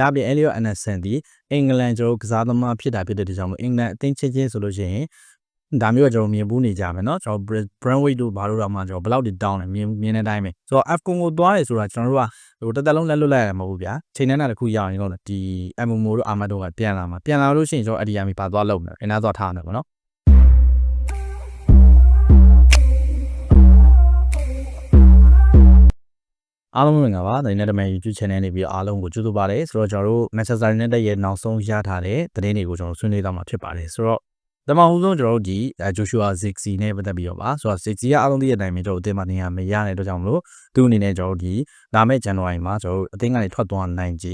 ဒါပြင် Elliot Anderson ဒီအင်္ဂလန်ကျွန်တော်ကစားသမားဖြစ်တာဖြစ်တဲ့အတွက်ကြောင့်မို့အင်္ဂလန်အသင်းချင်းချင်းဆိုလို့ရှိရင်ဒါမျိုးကကျွန်တော်မြင်ဘူးနေကြမယ်เนาะကျွန်တော် Brandweight တို့ဘာလို့တော့မှကျွန်တော်ဘယ်လောက်တိတောင်းလဲမြင်မြင်တဲ့အတိုင်းပဲဆိုတော့ Afcon ကိုသွားတယ်ဆိုတာကျွန်တော်တို့ကဟိုတစ်သက်လုံးလက်လွတ်လိုက်ရမှာမဟုတ်ဘူးဗျာချိန်နဲ့တစ်ခုရအောင်ရင်တော့ဒီ MMO တို့ Armor တို့ကပြန်လာမှာပြန်လာလို့ရှိရင်ကျွန်တော် ADM ပါသွားလုံးမယ်အနာသွားထားမယ်ပေါ့နော် အားလုံးမင်္ဂလာပါ။နိုင်တဲ့တမန် YouTube channel နေပြီးအားလုံးကိုကြိုဆိုပါရစေ။ဆိုတော့ကျွန်တော်တို့ Manchester United ရဲ့နောက်ဆုံးရထားတဲ့သတင်းတွေကိုကျွန်တော်ဆွေးနွေးသွားမှာဖြစ်ပါတယ်။ဆိုတော့တမန်ဟူဆုံးကျွန်တော်တို့ဒီ Joshua Zirkzee နဲ့ပတ်သက်ပြီးတော့ပါဆိုတော့ Zirkzee ကအားလုံးသိတဲ့အတိုင်းပဲကျွန်တော်အသင်းမှာနေရာမရတဲ့အတွက်ကြောင့်မလို့သူ့အနေနဲ့ကျွန်တော်တို့ဒီလာမယ့် January မှာကျွန်တော်တို့အသင်းကနေထွက်သွားနိုင်ကြ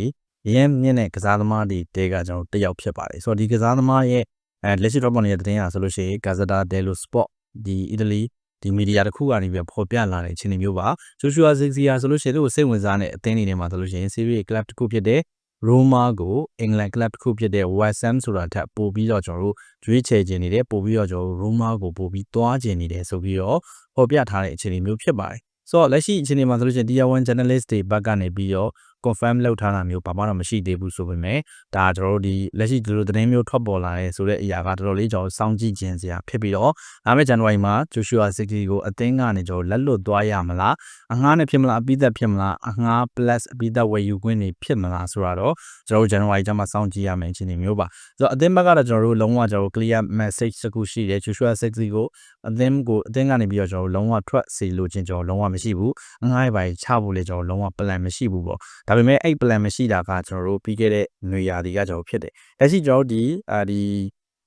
ရင်းမြင့်တဲ့ကစားသမားတွေတဲကကျွန်တော်တယောက်ဖြစ်ပါတယ်။ဆိုတော့ဒီကစားသမားရဲ့အဲလက်ရှိ drop on ရဲ့သတင်းအရဆိုလို့ရှိရင် Gazzetta dello Sport ဒီအီတလီ ဒီမီဒီယာတစ်ခုကနေပြီးပေါ်ပြလာတဲ့အခြေအနေမျိုးပါဂျိုရှူအာဇက်ဇီယာဆိုလို့ရှိရင်သူ့ကိုစိတ်ဝင်စားတဲ့အသင်းတွေထဲမှာဆိုလို့ရှိရင် Serie A club တစ်ခုဖြစ်တဲ့ Roma ကိုအင်္ဂလန် club တစ်ခုဖြစ်တဲ့ West Ham ဆိုတာထက်ပိုပြီးတော့ကျွန်တော်တို့ရွေးချယ်ခြင်းနေတယ်ပိုပြီးတော့ကျွန်တော်တို့ Roma ကိုပိုပြီးသွားခြင်းနေတယ်ဆိုပြီးတော့ပေါ်ပြထားတဲ့အခြေအနေမျိုးဖြစ်ပါတယ်ဆိုတော့လက်ရှိအခြေအနေမှာဆိုလို့ရှိရင် Tier 1 journalist တွေဘက်ကနေပြီးတော့ confirm လုပ်ထားတာမျိုးဘာမှတော့မရှိသေးဘူးဆိုပေမဲ့ဒါကျွန်တော်တို့ဒီလက်ရှိဒီလိုသတင်းမျိုးထွက်ပေါ်လာရဲဆိုတဲ့အရာကတော်တော်လေးကျွန်တော်စောင့်ကြည့်ခြင်းစရာဖြစ်ပြီးတော့လာမယ့် January မှာ Joshua Zirkzee ကိုအသင်းကနေကျွန်တော်လက်လွတ်သွားရမလားအငှားနဲ့ဖြစ်မလားအပိသက်ဖြစ်မလားအငှား plus အပိသက်ဝယ်ယူခွင့်တွေဖြစ်မလားဆိုတော့ကျွန်တော်တို့ January ကျမှစောင့်ကြည့်ရမယ်အခြေအနေမျိုးပါဆိုတော့အသင်းဘက်ကတော့ကျွန်တော်တို့လုံးဝကျွန်တော်တို့ clear message တစ်ခုရှိတယ် Joshua Zirkzee ကိုအသင်းကိုအသင်းကနေပြီးတော့ကျွန်တော်တို့လုံးဝထွက်စေလို့ချင်းကျွန်တော်လုံးဝမရှိဘူးအငှားရဲ့ပိုင်းချဖို့လေကျွန်တော်လုံးဝ plan မရှိဘူးပေါ့ဒါပေမဲ့အဲ့ plan မရှိတာကကျွန်တော်တို့ပြီးခဲ့တဲ့ຫນွေရာသီကကျွန်တော်ဖြစ်တယ်လက်ရှိကျွန်တော်တို့ဒီအာဒီ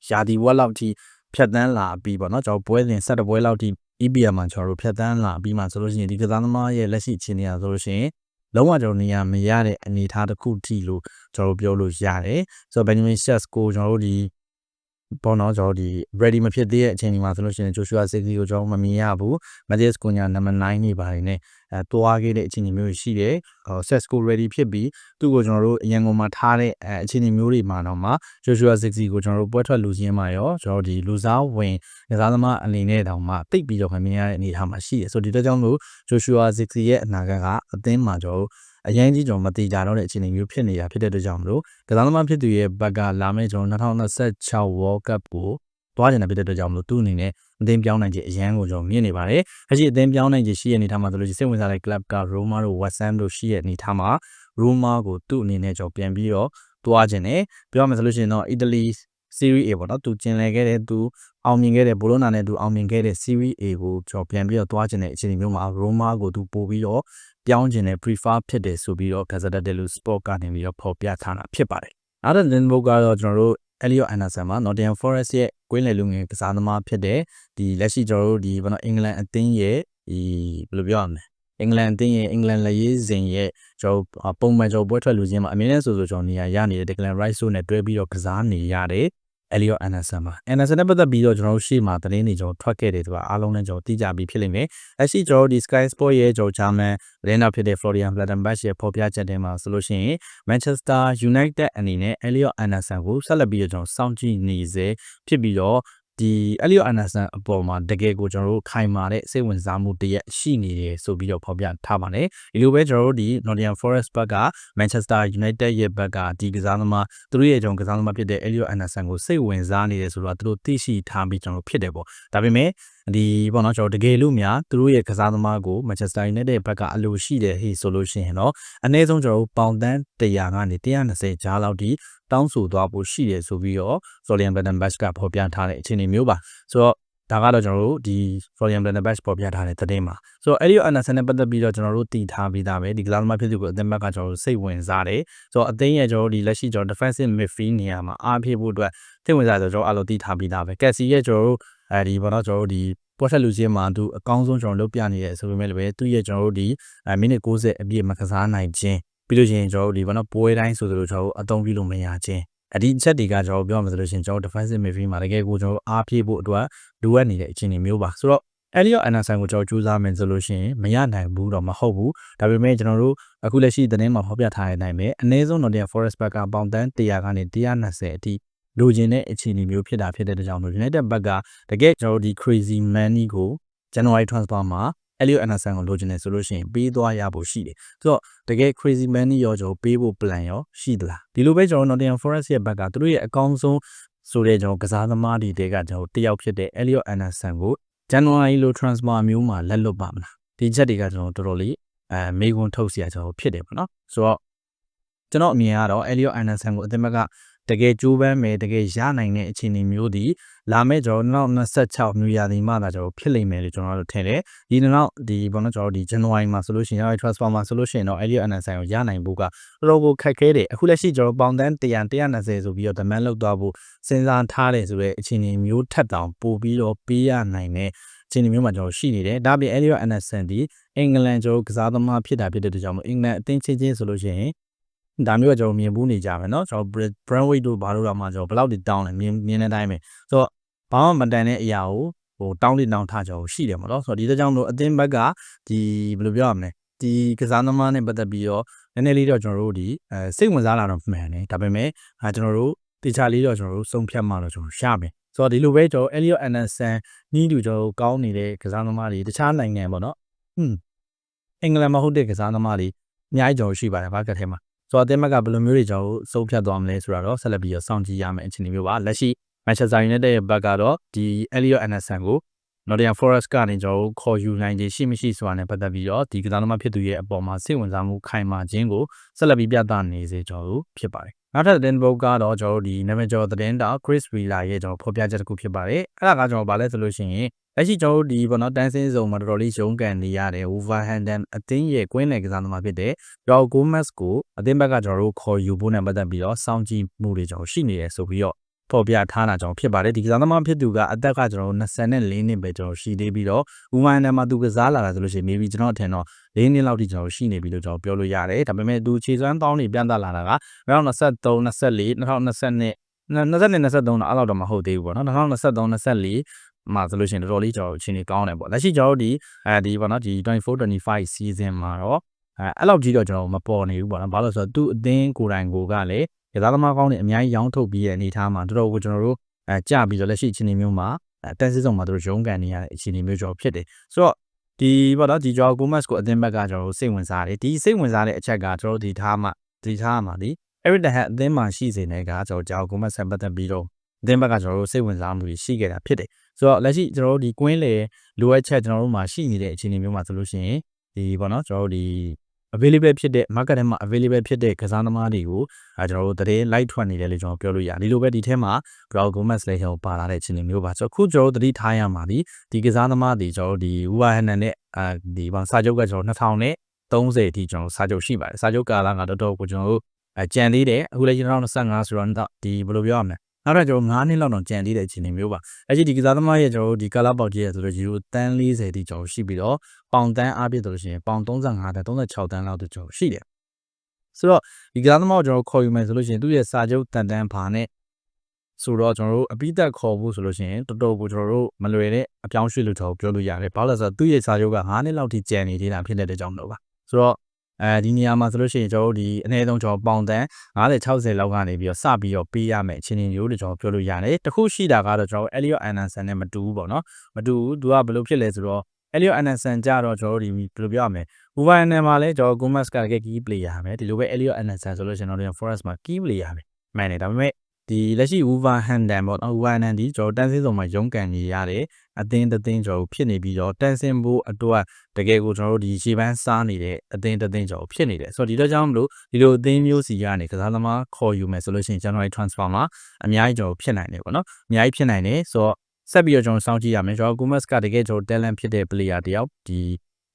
ရာသီဝက်လောက်ထိဖြတ်တန်းလာပြီးပေါ့နော်ကျွန်တော်ပွဲစဉ်၁၇ပွဲလောက်ထိ EPL မှာကျွန်တော်တို့ဖြတ်တန်းလာပြီးမှဆိုလို့ရှိရင်ဒီကစားသမားရဲ့လက်ရှိအခြေအနေအရဆိုလို့ရှိရင်လုံးဝကျွန်တော်နေရာမရတဲ့အနေအထားတစ်ခုထိလို့ကျွန်တော်ပြောလို့ရတယ်ဆိုတော့ Benjamin Sesko ကျွန်တော်တို့ဒီ ပေါ်တော့ကျွန်တော်ဒီ ready မဖြစ်သေးတဲ့အချိန်ဒီမှာဆိုလို့ရှိရင် Joshua Zirkzee ကိုကျွန်တော်မမြင်ရဘူး Matheus Cunha number 9နေပါတယ်နဲ့အဲတွားခဲ့တဲ့အခြေအနေမျိုးရှိတယ်ဟို Sesco ready ဖြစ်ပြီးသူ့ကိုကျွန်တော်တို့အရန်ကုန်မှာထားတဲ့အဲအခြေအနေမျိုးတွေမှာတော့မှ Joshua Zirkzee ကိုကျွန်တော်တို့ပွဲထွက်လူချင်းမှာရောကျွန်တော်တို့ဒီလူစားဝင်ကစားသမားအနေနဲ့တောင်မှတိတ်ပြီးတော့ခင်ဗျားရဲ့အနေအထားမှာရှိတယ်ဆိုတော့ဒီတော့ကြောင့်လို့ Joshua Zirkzee ရဲ့အနာဂတ်ကအသင်းမှာကျွန်တော်တို့ အရင်ကြီးကျွန်တော်မတိကြတော့တဲ့အခြေအနေမျိုးဖြစ်နေတာဖြစ်တဲ့အတွက်ကြောင့်မလို့ကစားသမားဖြစ်သူရဲ့ဘက်ကလာမယ့်ကျွန်တော်2026 World Cup ကိုသွားကျင်တာဖြစ်တဲ့အတွက်ကြောင့်မလို့သူ့အနေနဲ့အသင်းပြောင်းနိုင်ခြင်းအရန်ကိုကျွန်တော်မြင်နေပါတယ်။အရှိအသင်းပြောင်းနိုင်ခြင်းရှိတဲ့အနေထားမှာဆိုလို့စိတ်ဝင်စားတဲ့ club က Roma တို့ West Ham တို့ရှိတဲ့အနေထားမှာ Roma ကိုသူ့အနေနဲ့ကျွန်တော်ပြန်ပြီးတော့သွားကျင်တယ်။ပြောရမယ်ဆိုလို့ရှိရင်တော့ Italy Serie A ပေါ့နော်သူကျင်လည်ခဲ့တဲ့သူအောင်မြင်ခဲ့တဲ့ဘောလုံးနာနဲ့သူအောင်မြင်ခဲ့တဲ့ Serie A ကိုကျွန်တော်ပြန်ပြီးတော့သွားကျင်တဲ့အခြေအနေမျိုးမှာ Roma ကိုသူပို့ပြီးတော့ ပြောင်းကျင်တဲ့ prefer ဖြစ်တယ်ဆိုပြီးတော့ Gazzetta dello Sport ကနေပြီးတော့ဖော်ပြထားတာဖြစ်ပါတယ်။နောက်တဲ့ Linbook ကတော့ကျွန်တော်တို့ Elliot Anderson မှာ Nottingham Forest ရဲ့ကွင်းလယ်လူငယ်ကစားသမားဖြစ်တဲ့ဒီလက်ရှိကျွန်တော်တို့ဒီဘာလို့အင်္ဂလန်အသင်းရဲ့ဒီဘယ်လိုပြောရမလဲအင်္ဂလန်အသင်းရဲ့အင်္ဂလန်လက်ရေးစဉ်ရဲ့ကျွန်တော်ပုံမှန်ကျွန်တော်ပွဲထွက်လူချင်းမှာအမြဲတမ်းဆိုဆိုကျွန်တော်နေရာရနေတဲ့ Declan Rice တို့နဲ့တွဲပြီးတော့ကစားနေရတဲ့ Elliot Anderson ပါ Anderson နဲ့ပတ်သက်ပြီးတော့ကျွန်တော်တို့ရှေ့မှာသတင်းတွေကျွန်တော်ထွက်ခဲ့တယ်သူကအားလုံးနဲ့ကျွန်တော်သိကြပြီးဖြစ်လိမ့်မယ်။အရှိကျွန်တော်ဒီ Sky Sport ရဲ့ကျွန်တော်ဂျာမန်သတင်းတော်ဖြစ်တဲ့ Florian Plettenberg ရဲ့ဖော်ပြချက်ထဲမှာဆိုလို့ရှိရင် Manchester United အနေနဲ့ Elliot Anderson ကိုဆက်လက်ပြီးတော့ကျွန်တော်စောင့်ကြည့်နေစေဖြစ်ပြီးတော့ ဒီ Elliot Anderson အပေါ်မှာတကယ်ကိုကျွန်တော်တို့ခိုင်မာတဲ့စိတ်ဝင်စားမှုတရက်ရှိနေတယ်ဆိုပြီးတော့ဖော်ပြထားပါတယ်ဒီလိုပဲကျွန်တော်တို့ဒီ Nottingham Forest ဘက်က Manchester United ရဲ့ဘက်ကဒီကစားသမားသူတို့ရဲ့ကျွန်တော်ကစားသမားဖြစ်တဲ့ Elliot Anderson ကိုစိတ်ဝင်စားနေတယ်ဆိုတော့သူတို့သိရှိထားပြီးကျွန်တော်တို့ဖြစ်တယ်ပေါ့ဒါပေမဲ့ ဒီပေါ့နော်ကျွန်တော်တကယ်လို့များသူတို့ရဲ့ကစားသမားကို Manchester United ဘက်ကအလိုရှိတယ်ဟေ့ဆိုလို့ရှိရင်တော့အနည်းဆုံးကျွန်တော်တို့ပေါင်တန်း100ကနေ120ကြားလောက်ထိတောင်းဆိုသွားဖို့ရှိတယ်ဆိုပြီးတော့ Florian Plettenberg ကဖော်ပြထားတဲ့အခြေအနေမျိုးပါဆိုတော့ဒါကတော့ကျွန်တော်တို့ဒီ Florian Plettenberg ပေါ်ပြထားတဲ့သတင်းမှာဆိုတော့ Elliot Anderson နဲ့ပတ်သက်ပြီးတော့ကျွန်တော်တို့တည်ထားပြီးသားပဲဒီကစားသမားဖြစ်သူကိုအသင်းဘက်ကကျွန်တော်တို့စိတ်ဝင်စားတယ်ဆိုတော့အသင်းရဲ့ကျွန်တော်တို့ဒီလက်ရှိကျွန်တော် defensive midfield နေရာမှာအားဖြည့်ဖို့အတွက်စိတ်ဝင်စားတယ်ကျွန်တော်အားလုံးတည်ထားပြီးသားပဲ Cassie ရဲ့ကျွန်တော်တို့အဲဒီဘောတော့ကျွန်တော်တို့ဒီ ပေါ်ဆက်လူချင်းမှာသူအကောင်းဆုံးကျွန်တော်လုပ်ပြနေတယ်ဆိုပေမဲ့လည်းသူ့ရဲ့ကျွန်တော်တို့ဒီမိနစ်60အပြည့်မကစားနိုင်ခြင်းပြီးလို့ရှိရင်ကျွန်တော်တို့ဒီဘောနော်ပွဲတိုင်းဆိုသလိုကျွန်တော်တို့အသုံးပြုလို့မရခြင်းအဒီချက်တွေကကျွန်တော်ပြောမှဆိုလို့ရှိရင်ကျွန်တော် defensive midfield မှာတကယ်ကိုကျွန်တော်အားပြေးဖို့အတွက်လိုအပ်နေတဲ့အခြေအနေမျိုးပါဆိုတော့ Elliot Anderson ကိုကျွန်တော်ကြိုးစားမယ်ဆိုလို့ရှိရင်မရနိုင်ဘူးတော့မဟုတ်ဘူးဒါပေမဲ့ကျွန်တော်တို့အခုလက်ရှိသတင်းမှာဖော်ပြထားတဲ့အတိုင်းပဲအနည်းဆုံး Nottingham Forest ဘက်ကပေါင်တန်း100ကနေ120အထိ လိုချင်တဲ့အခြေအနေမျိုးဖြစ်တာဖြစ်တဲ့တကြောင်လို့ United ဘက်ကတကယ်ကျွန်တော်တို့ဒီ crazy money ကို January transfer မှာ Elliot Anderson ကိုလိုချင်တယ်ဆိုလို့ရှိရင်ပေးသွားရဖို့ရှိတယ်။ဆိုတော့တကယ် crazy money ရောကျွန်တော်ပေးဖို့ plan ရောရှိသလား။ဒီလိုပဲကျွန်တော် Nottingham Forest ရဲ့ဘက်ကသူတို့ရဲ့အကောင်းဆုံးဆိုတဲ့ကျွန်တော်ကစားသမားတွေတဲကကျွန်တော်တယောက်ဖြစ်တဲ့ Elliot Anderson ကို January လို transfer မျိုးမှာလက်လွတ်ပါမလား။ဒီချက်တွေကကျွန်တော်တော်တော်လေးအဲမေးခွန်းထုတ်စရာကျွန်တော်ဖြစ်တယ်ပေါ့နော်။ဆိုတော့ကျွန်တော်အမြင်ကတော့ Elliot Anderson ကိုအသင်းဘက်က တကယ်ကြိုးပမ်းမယ်တကယ်ရနိုင်တဲ့အခြေအနေမျိုးဒီလာမဲ့ကျွန်တော်2026မျိုးရာသီမှသာကျွန်တော်ဖြစ်လိမ့်မယ်လို့ကျွန်တော်တို့ထင်တယ်ဒီနောက်ဒီဘောနော်ကျွန်တော်ဒီ January မှာဆိုလို့ရှိရင် transformer ဆိုလို့ရှိရင်တော့ Elliot Anderson ကိုရနိုင်ဖို့ကတော်တော်ကိုခက်ခဲတယ်အခုလက်ရှိကျွန်တော်ပေါင်တန်း100 120ဆိုပြီးတော့ demand လောက်သွားဖို့စဉ်းစားထားတယ်ဆိုတဲ့အခြေအနေမျိုးထက်တောင်ပိုပြီးတော့ပေးရနိုင်တဲ့အခြေအနေမျိုးမှာကျွန်တော်ရှိနေတယ်ဒါပြင် Elliot Anderson ဒီအင်္ဂလန်ကျွန်တော်ကစားသမားဖြစ်တာဖြစ်တဲ့အတွက်ကြောင့်အင်္ဂလန်အသင်းချင်းချင်းဆိုလို့ရှိရင် ဒါမျိုးကကျွန်တော်မြင်ဘူးနေကြမယ်เนาะကျွန်တော် Brandweight တို့ဘာလို့တော့မှကျွန်တော်ဘယ်လောက်တိတောင်းလဲမြင်မြင်တဲ့အတိုင်းပဲဆိုတော့ဘာမှမတန်တဲ့အရာကိုဟိုတောင်းတိတောင်းထားကြအောင်ရှိတယ်မဟုတ်ဆိုတော့ဒီတကြောင်တို့အသင်းဘက်ကဒီဘယ်လိုပြောရမလဲဒီကစားသမားနဲ့ပတ်သက်ပြီးတော့နည်းနည်းလေးတော့ကျွန်တော်တို့ဒီအဲစိတ်ဝင်စားလာတော့မှန်တယ်ဒါပေမဲ့အဲကျွန်တော်တို့တေချာလေးတော့ကျွန်တော်တို့စုံဖြတ်မှတော့ကျွန်တော်ရှာမယ်ဆိုတော့ဒီလိုပဲကျွန်တော် Elliot Anderson နီးတူကျွန်တော်ကောင်းနေတဲ့ကစားသမားတွေတခြားနိုင်ငံပေါ့နော်ဟွန်းအင်္ဂလန်မဟုတ်တဲ့ကစားသမားတွေအများကြီးကျွန်တော်ရှိပါတယ်ဘာကထဲမှာ ဆိုတော့အသင်းဘက်ကဘယ်လိုမျိုးတွေကျွန်တော်စုံဖြတ်သွားမလဲဆိုတာတော့ဆက်လက်ပြီးတော့စောင့်ကြည့်ရမယ့်အခြေအနေမျိုးပါလက်ရှိ Manchester United ရဲ့ဘက်ကတော့ဒီ Elliot Anderson ကို Nottingham Forest ကနေကျွန်တော်ခေါ်ယူနိုင်ခြင်းရှိမရှိဆိုတာနဲ့ပတ်သက်ပြီးတော့ဒီကစားသမားဖြစ်သူရဲ့အပေါ်မှာစိတ်ဝင်စားမှုခိုင်မာခြင်းကိုဆက်လက်ပြီးပြသနေစေကျွန်တော်ဖြစ်ပါတယ်နောက်ထပ်သတင်းပုတ်ကတော့ကျွန်တော်တို့ဒီနာမည်ကျော်သတင်းတောက် Chris Wheeler ရဲ့ကျွန်တော်ဖော်ပြချက်တစ်ခုဖြစ်ပါတယ်အဲ့ဒါကကျွန်တော်ဗာလဲဆိုလို့ရှိရင် လက်ရှိကျွန်တော်တို့ဒီဘောနော်တန်းစင်းစုံမှာတော်တော်လေးရုန်းကန်နေရတဲ့ Wolverhampton အသင်းရဲ့ကွင်းနယ်ကစားသမားဖြစ်တဲ့ Joao Gomez ကိုအသင်းဘက်ကကျွန်တော်တို့ခေါ်ယူဖို့နဲ့ပတ်သက်ပြီးတော့စောင့်ကြည့်မှုတွေကျွန်တော်ရှိနေရဆိုပြီးတော့ဖော်ပြထားတာကြောင့်ဖြစ်ပါတယ်ဒီကစားသမားဖြစ်သူကအသက်ကကျွန်တော်တို့24နှစ်ပဲကျွန်တော်ရှိသေးပြီးတော့ဥမာနံမှာသူကစားလာတာဆိုလို့ရှိရင် maybe ကျွန်တော်အထင်တော့၄နှစ်လောက်ထိကျွန်တော်ရှိနေပြီလို့ကျွန်တော်ပြောလို့ရတယ်ဒါပေမဲ့သူခြေစွမ်းတောင်းနေပြန်တက်လာတာက2023 24 2022 2022 23တော့အဲ့လောက်တော့မဟုတ်သေးဘူးပေါ့နော်2023 24 မှာဆိုလို့ရှိရင်တော်တော်လေးကျွန်တော်အချိန်ကြီးကောင်းတယ်ပေါ့လက်ရှိကျွန်တော်တို့ဒီအဲဒီပေါ့နော်ဒီ24 25 season မှာတော့အဲအဲ့လောက်ကြီးတော့ကျွန်တော်မပေါ်နေဘူးပေါ့နော်ဘာလို့လဲဆိုတော့သူ့အသင်းကိုယ်တိုင်ကိုကလည်းကစားသမားကောင်းတွေအများကြီးရောင်းထုတ်ပြီးတဲ့အနေအထားမှာတော်တော်ကိုကျွန်တော်တို့အဲကြပြီးတော့လက်ရှိအခြေအနေမျိုးမှာအတန်းစစ်ဆောင်မှာတို့ရုံးကန်နေရတဲ့အခြေအနေမျိုးကျော်ဖြစ်တယ်ဆိုတော့ဒီပေါ့နော်ဒီဂျော်ကိုမတ်ကိုအသင်းဘက်ကကျွန်တော်တို့စိတ်ဝင်စားတယ်ဒီစိတ်ဝင်စားတဲ့အချက်ကကျွန်တော်တို့ဒီထားမှဒီထားမှဒီအဲ့ဒီတဟက်အသင်းမှာရှိစေတဲ့ကကျွန်တော်ဂျော်ကိုမတ်ဆက်ပတ်သက်ပြီးတော့အသင်းဘက်ကကျွန်တော်တို့စိတ်ဝင်စားမှုတွေရှိခဲ့တာဖြစ်တယ် ဆိုတော့လက်ရှိကျွန်တော်တို့ဒီကွင်းလေလိုအပ်ချက်ကျွန်တော်တို့မှာရှိနေတဲ့အခြေအနေမျိုးမှာဆိုလို့ရှိရင်ဒီပေါ့နော်ကျွန်တော်တို့ဒီ available ဖြစ်တဲ့ market ထဲမှာ available ဖြစ်တဲ့ကစားသမားတွေကိုအဲကျွန်တော်တို့တရေ light ထွက်နေတယ်လို့ကျွန်တော်ပြောလို့ရတယ်ဒီလိုပဲဒီထဲမှာ Brown Gomez လည်းကျွန်တော်ပါလာတဲ့အခြေအနေမျိုးပါဆိုတော့ခုကျွန်တော်တို့တတိထားရမှာဒီဒီကစားသမားတွေကျွန်တော်တို့ဒီ Wuhan နဲ့အဲဒီဘာစာချုပ်ကကျွန်တော်2000နဲ့30အထိကျွန်တော်စာချုပ်ရှိပါတယ်စာချုပ်ကာလကတော်တော်ကိုကျွန်တော်တို့အကြံသေးတယ်အခုလည်း2025ဆိုတော့ဒီဘယ်လိုပြောရမလဲ နောက်တော့ကျွန်တော်9နှစ်လောက်တော့ကြံသေးတဲ့အခြေအနေမျိုးပါအဲ့ဒီဒီကစားသမားရဲ့ကျွန်တော်တို့ဒီကာလာပေါက်ကြီးရဲ့ဆိုတော့ယူတန်း40တိကျွန်တော်ရှိပြီးတော့ပေါင်တန်းအားပြည့်ဆိုလို့ရှိရင်ပေါင်35တန်း36တန်းလောက်တော့ကျွန်တော်ရှိတယ်ဆိုတော့ဒီကစားသမားကိုကျွန်တော်ခေါ်ယူမယ်ဆိုလို့ရှိရင်သူ့ရဲ့စာချုပ်တန်တန်းဘာနဲ့ဆိုတော့ကျွန်တော်တို့အပိသက်ခေါ်ဖို့ဆိုလို့ရှိရင်တော်တော်ကိုကျွန်တော်တို့မလွယ်တဲ့အပြောင်းရွှေ့လို့ကျွန်တော်ပြောလို့ရတယ်ဘာလို့လဲဆိုတော့သူ့ရဲ့စာချုပ်က9နှစ်လောက်ထိကျန်နေသေးတာဖြစ်တဲ့ကြောင့်တော့ပါဆိုတော့ အဲဒီနေရာမှာဆိုလို့ရှိရင်ကျွန်တော်တို့ဒီအနည်းဆုံးကျွန်တော်ပေါင်တန်50 60လောက်ကနေပြီးတော့စပြီးတော့ပေးရမယ်အချိန်မျိုးလို့ကျွန်တော်ပြောလို့ရတယ်တခုရှိတာကတော့ကျွန်တော် Elliot Anderson နဲ့မတူဘူးပေါ့နော်မတူဘူးသူကဘယ်လိုဖြစ်လဲဆိုတော့ Elliot Anderson ကြတော့ကျွန်တော်တို့ဒီဘယ်လိုပြောရမလဲ Wolverhampton မှာလည်းကျွန်တော် Gomez ကတကယ် key player ပဲဒီလိုပဲ Elliot Anderson ဆိုလို့ကျွန်တော်တို့ Forest မှာ key player ပဲမှန်တယ်ဒါပေမဲ့ဒီလက်ရှိ Wolverhampton ပေါ့နော် Wolverhampton ဒီကျွန်တော်တန်းစင်းစုံမှာရုန်းကန်နေရတဲ့ အသင်းတသင်းကျွန်တော်ဖြစ်နေပြီးတော့တန်းစင်းဖို့အတွက်တကယ်ကိုကျွန်တော်တို့ဒီရှေ့ပန်းစားနေတဲ့အသင်းတသင်းကျွန်တော်ဖြစ်နေတယ်ဆိုတော့ဒီတော့ကြောင့်မလို့ဒီလိုအသင်းမျိုးစီကနေကစားသမားခေါ်ယူမယ်ဆိုလို့ရှိရင် January transfer မှာအများကြီးကျွန်တော်ဖြစ်နိုင်တယ်ပေါ့နော်အများကြီးဖြစ်နိုင်တယ်ဆိုတော့ဆက်ပြီးတော့ကျွန်တော်စောင့်ကြည့်ရမယ်ကျွန်တော် Gomez ကတကယ်ကျွန်တော် talent ဖြစ်တဲ့ player တယောက်ဒီ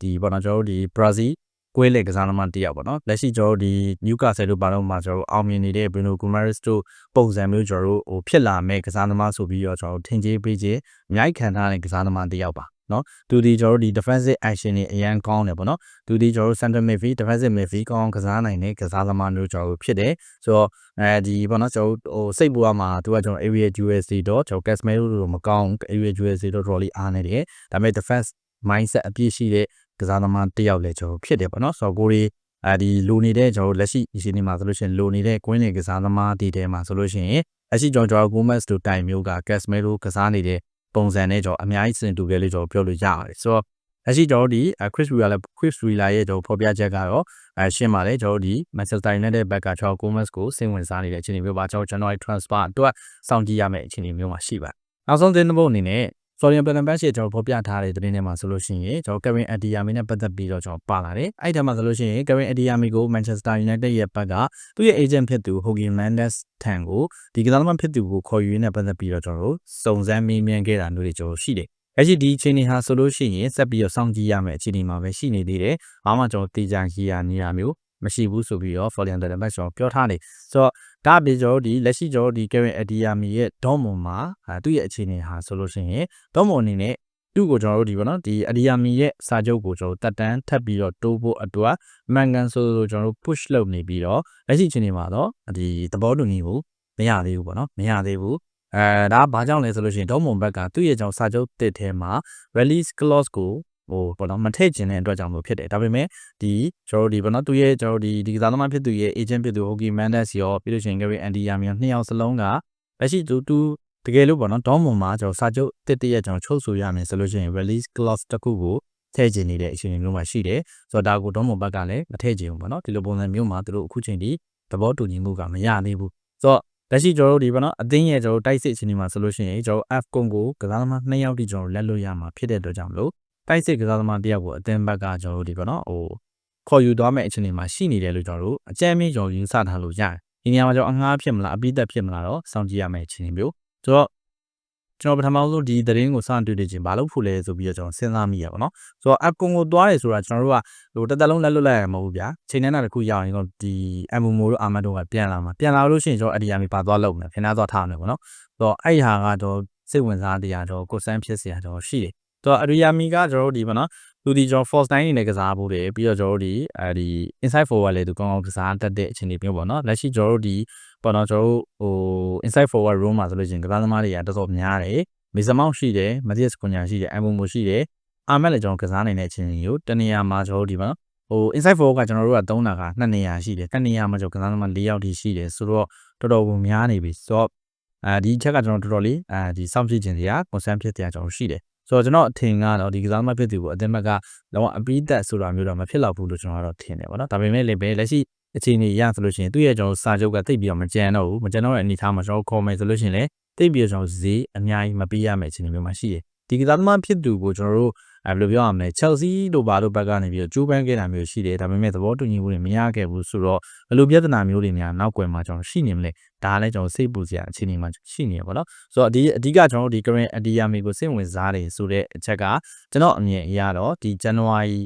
ဒီပေါ့နော်ကျွန်တော်တို့ဒီ Brazil ကွေးလေကစားသမားတယောက်ပေါ့နော်လက်ရှိကျွန်တော်တို့ဒီ Newcastle တို့ဘာလို့မှကျွန်တော်တို့အောင်မြင်နေတဲ့ Bruno Guimaraes တို့ပုံစံမျိုးကျွန်တော်တို့ဟိုဖြစ်လာမဲ့ကစားသမားဆိုပြီးတော့ကျွန်တော်တို့ထင်ကြေးပေးခြင်းအများကြီးခံထားတဲ့ကစားသမားတယောက်ပါနော်သူဒီကျွန်တော်တို့ဒီ defensive action တွေအရန်ကောင်းတယ်ပေါ့နော်သူဒီကျွန်တော်တို့ center midfield defensive midfield ကောင်းကစားနိုင်တဲ့ကစားသမားမျိုးကျွန်တော်တို့ဖြစ်တယ်ဆိုတော့အဲဒီပေါ့နော်ကျွန်တော်တို့ဟိုစိတ်ပူရမှာသူကကျွန်တော် area USD တော့ကျွန်တော် Casemiro တို့မကောင်း area USD တော့ trolley အားနေတယ်ဒါပေမဲ့ defense mindset အပြည့်ရှိတဲ့ ကစားသမားတယောက်လည်းကျွန်တော်ဖြစ်တယ်ပေါ့နော်ဆိုတော့ကိုရီအဲဒီလိုနေတဲ့ကျွန်တော်လက်ရှိဒီစီနီမှာဆိုလို့ရှိရင်လိုနေတဲ့ကွင်းနေကစားသမားဒီတဲမှာဆိုလို့ရှိရင်လက်ရှိကျွန်တော်ဂိုမက်စ်တို့တိုင်မျိုးကကက်စမဲလိုကစားနေတဲ့ပုံစံနဲ့ကျွန်တော်အများကြီးစင်တူခဲ့လို့ကျွန်တော်ပြောလို့ရပါတယ်ဆိုတော့လက်ရှိကျွန်တော်တို့ဒီ Chris Wheeler လည်း Chris Wheeler ရဲ့ကျွန်တော်ဖော်ပြချက်ကတော့အဲရှင်းပါတယ်ကျွန်တော်တို့ဒီ Manchester United ဘက်ကကျွန်တော် Gomez ကိုစိတ်ဝင်စားနေတဲ့အခြေအနေမျိုးပါကျွန်တော် January transfer အတွက်စောင့်ကြည့်ရမယ့်အခြေအနေမျိုးမှာရှိပါတယ်နောက်ဆုံးသင်းတစ်ပုတ်အနေနဲ့ Florian Plettenberg ရဲ့ကျွန်တော်ဖော်ပြထားတဲ့သတင်းထဲမှာဆိုလို့ရှိရင်ကျွန်တော် Kevin Adeyemi နဲ့ပတ်သက်ပြီးတော့ကျွန်တော်ပါလာတယ်အဲ့ဒီထဲမှာဆိုလို့ရှိရင် Kevin Adeyemi ကို Manchester United ရဲ့ဘက်ကသူ့ရဲ့ agent ဖြစ်သူ Jorge Mendes ထံကိုဒီကစားသမားဖြစ်သူကိုခေါ်ယူရင်းနဲ့ပတ်သက်ပြီးတော့ကျွန်တော်တို့စုံစမ်းမေးမြန်းခဲ့တာမျိုးတွေကျွန်တော်ရှိတယ်အဲ့ဒီဒီအခြေအနေဟာဆိုလို့ရှိရင်ဆက်ပြီးတော့စောင့်ကြည့်ရမယ့်အခြေအနေမှာပဲရှိနေသေးတယ်။ဘာမှကျွန်တော်တေချာကြီးရနေရမျိုး မရှိဘူးဆိုပြီးတော့ Florian Plettenberg ကျွန်တော်ပြောထားတယ်။ဆိုတော့ဒါအပြင်ကျွန်တော်ဒီလက်ရှိကျွန်တော်ဒီ Kevin Adeyemi ရဲ့ Dortmund မှာသူ့ရဲ့အခြေအနေဟာဆိုလို့ရှိရင် Dortmund အနေနဲ့သူ့ကိုကျွန်တော်တို့ဒီပေါ့နော်ဒီ Adeyemi ရဲ့စာချုပ်ကိုကျွန်တော်တက်တန်းထပ်ပြီးတော့တိုးဖို့အတွက်မှန်ကန်ဆိုလို့ကျွန်တော်တို့ push လုပ်နေပြီးတော့လက်ရှိအခြေအနေမှာတော့ဒီသဘောတူညီမှုမရသေးဘူးပေါ့နော်မရသေးဘူးအဲဒါဘာကြောင့်လဲဆိုလို့ရှိရင်ဒေါမွန်ဘက်ကသူ့ရဲ့ကြောင့်စာချုပ်တစ်ထဲမှာ release clause ကို ဟိုပေါ့နော်မထည့်ခြင်းတဲ့အတွက်ကြောင့်လို့ဖြစ်တယ်ဒါပေမဲ့ဒီကျွန်တော်တို့ဒီပေါ့နော်သူရဲ့ကျွန်တော်တို့ဒီဒီကစားသမားဖြစ်သူရဲ့ agent ဖြစ်သူ Hockey Mendes ရောပြီးလို့ရှိရင် Gary Andy Yami ရောနှစ်ယောက်စလုံးကလက်ရှိသူသူတကယ်လို့ပေါ့နော်ဒေါမွန်မှာကျွန်တော်စာချုပ်တစ်တရက်ကျွန်တော်ချုပ်ဆိုရမယ်ဆိုလို့ရှိရင် release clause တစ်ခုကိုထည့်ခြင်းနေတဲ့အခြေအနေမျိုးမှာရှိတယ်ဆိုတော့ဒါကိုဒေါမွန်ဘက်ကလည်းမထည့်ခြင်းဘူးပေါ့နော်ဒီလိုပုံစံမျိုးမှာသူတို့အခုချိန်ဒီသဘောတူညီမှုကမရသေးဘူးဆိုတော့လက်ရှိကျွန်တော်တို့ဒီပေါ့နော်အသင်းရဲ့ကျွန်တော်တိုက်စစ်အခြေအနေမှာဆိုလို့ရှိရင်ကျွန်တော် F ကုန်းကိုကစားသမား2ယောက်တိကျွန်တော်လက်လွတ်ရမှာဖြစ်တဲ့အတွက်ကြောင့်မလို့ တိုက်စစ်ကစားသမားတယောက်ကိုအတင်းဘက်ကကျွန်တော်တို့ဒီပေါ့နော်ဟိုခေါ်ယူသွားမယ့်အချိန်တွေမှာရှိနေတယ်လို့ကျွန်တော်တို့အကြမ်းမင်းရော်ယူစထားလို့ရတယ်ဒီနေရာမှာကျွန်တော်အငှားဖြစ်မလားအပိသက်ဖြစ်မလားတော့စောင့်ကြည့်ရမယ့်အချိန်မျိုးဆိုတော့ကျွန်တော်ပထမဆုံးဒီသတင်းကိုစတွေ့နေချင်းမလုပ်ဖို့လဲဆိုပြီးတော့ကျွန်တော်စဉ်းစားမိရပါတော့။ဆိုတော့အကွန်ကိုသွားတယ်ဆိုတာကျွန်တော်တို့ကဟိုတစ်သက်လုံးလက်လွတ်လိုက်ရမှာမဟုတ်ဘူးဗျာ။ချိန်နှန်းတာတစ်ခုရအောင်ကျွန်တော်ဒီ MMO တို့ Armor တို့ကပြန်လာမှာပြန်လာလို့ရှိရင်ကျွန်တော်အဒီယာမီပါသွားလုပ်မယ်။ဖင်နာသွားထားမယ်ပေါ့နော်။ဆိုတော့အဲ့ဟာကတော့စိတ်ဝင်စားတရားတော့ကိုစမ်းဖြစ်စရာတော့ရှိတယ် ဆိုတော့အဒီယာမီကကျွန်တော်တို့ဒီပေါ့နော်သူဒီကျွန်တော် force 9နေနဲ့ကစားဖို့တယ်ပြီးတော့ကျွန်တော်တို့ဒီအဲဒီ inside forward လည်းသူကောင်းကောင်းကစားတတ်တဲ့အခြေအနေမျိုးပေါ့နော်လက်ရှိကျွန်တော်တို့ဒီပေါ့နော်ကျွန်တော်တို့ဟို inside forward room မှာဆိုလို့ရှိရင်ကစားသမားတွေကတော်တော်များတယ်မေဇမောက်ရှိတယ်မတိယစကွန်ညာရှိတယ်အမ်ဘိုမိုရှိတယ်အာမက်လည်းကျွန်တော်ကစားနိုင်တဲ့အချိန်ကိုတနေရာမှာကျွန်တော်တို့ဒီမှာဟို inside forward ကကျွန်တော်တို့ကသုံးတာကနှစ်နေရာရှိတယ်တစ်နေရာမှာကျွန်တော်ကစားသမား၄ယောက်ထိရှိတယ်ဆိုတော့တော်တော်ကိုများနေပြီဆိုတော့အဲဒီချက်ကကျွန်တော်တော်တော်လေးအဲဒီစောင့်ကြည့်ခြင်းတွေက concern ဖြစ်တဲ့ကျွန်တော်ရှိတယ် ဆိုတော့ကျွန်တော်အထင်ကတော့ဒီကစားသမားဖြစ်သူကိုအသင်းဘက်ကလောအပီးသက်ဆိုတာမျိုးတော့မဖြစ်တော့ဘူးလို့ကျွန်တော်ကတော့ထင်တယ်ပေါ့နော်ဒါပေမဲ့လည်းပဲလက်ရှိအခြေအနေရဆိုလို့ရှိရင်သူ့ရဲ့ကျွန်တော်စာချုပ်ကတိတ်ပြီးတော့မကြမ်းတော့ဘူးမကြမ်းတော့တဲ့အနေအထားမှာကျွန်တော်ခေါ်မယ်ဆိုလို့ရှိရင်လည်းတိတ်ပြီးတော့ကျွန်တော်ဈေးအများကြီးမပေးရမယ့်အခြေအနေမျိုးမှာရှိတယ် ဒီကစားသမားဖြစ်သူကိုကျွန်တော်တို့အဲဘယ်လိုပြောရမလဲ Chelsea တို့ဘာတို့ဘက်ကနေပြီးတော့ကျိုးပန်းခဲ့တာမျိုးရှိတယ်ဒါပေမဲ့သဘောတူညီမှုတွေမရခဲ့ဘူးဆိုတော့ဘယ်လိုပြဿနာမျိုးတွေများနောက်ွယ်မှာကျွန်တော်ရှိနေမလဲဒါလည်းကျွန်တော်စိတ်ပူစရာအခြေအနေမှာရှိနေရပါတော့ဆိုတော့ဒီအဓိကကျွန်တော်တို့ဒီ current Adeyemi ကိုစိတ်ဝင်စားတယ်ဆိုတဲ့အချက်ကကျွန်တော်အမြင်အရတော့ဒီ January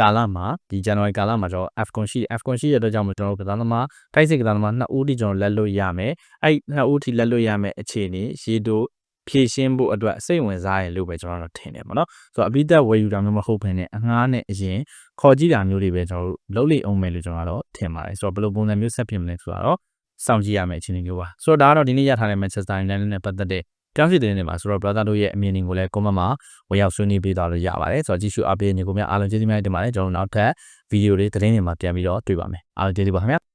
ကာလမှာဒီ January ကာလမှာကျွန်တော် Afcon ရှိတယ် Afcon ရှိတဲ့အတွက်ကြောင့်မို့ကျွန်တော်ကစားသမားတိုက်စစ်ကစားသမား2ဦးတိကျွန်တော်လက်လွတ်ရမယ်အဲ့2ဦးထိလက်လွတ်ရမယ်အခြေအနေရေတို ဖြည့်ရှင်းဖို့အတွက်စိတ်ဝင်စားရင်လို့ပဲကျွန်တော်တို့ထင်တယ်ပေါ့နော်ဆိုတော့အပိသက်ဝယ်ယူတာမျိုးမဟုတ်ဘဲနဲ့အငှားနဲ့အရင်ခေါ်ကြည့်တာမျိုးတွေပဲကျွန်တော်တို့လုပ်လိမ့်အောင်မယ်လို့ကျွန်တော်ကတော့ထင်ပါတယ်ဆိုတော့ဘယ်လိုပုံစံမျိုးဆက်ဖြစ်မလဲဆိုတော့စောင့်ကြည့်ရမယ့်အခြေအနေမျိုးပါဆိုတော့ဒါကတော့ဒီနေ့ရထားတဲ့ Manchester United နဲ့ပတ်သက်တဲ့ကြောင်းရှိတဲ့နေမှာဆိုတော့ brother တို့ရဲ့အမြင်တွေကိုလည်း comment မှာဝင်ရောက်ဆွေးနွေးပေးသွားလို့ရပါတယ်ဆိုတော့ကြည့်ရှုအားပေးနေကိုများအားလုံးကျေးဇူးများတင်ပါတယ်ကျွန်တော်တို့နောက်ထပ်ဗီဒီယိုတွေသတင်းတွေမှာပြန်ပြီးတော့တွေ့ပါမယ်အားလုံးကျေးဇူးပါခင်ဗျာ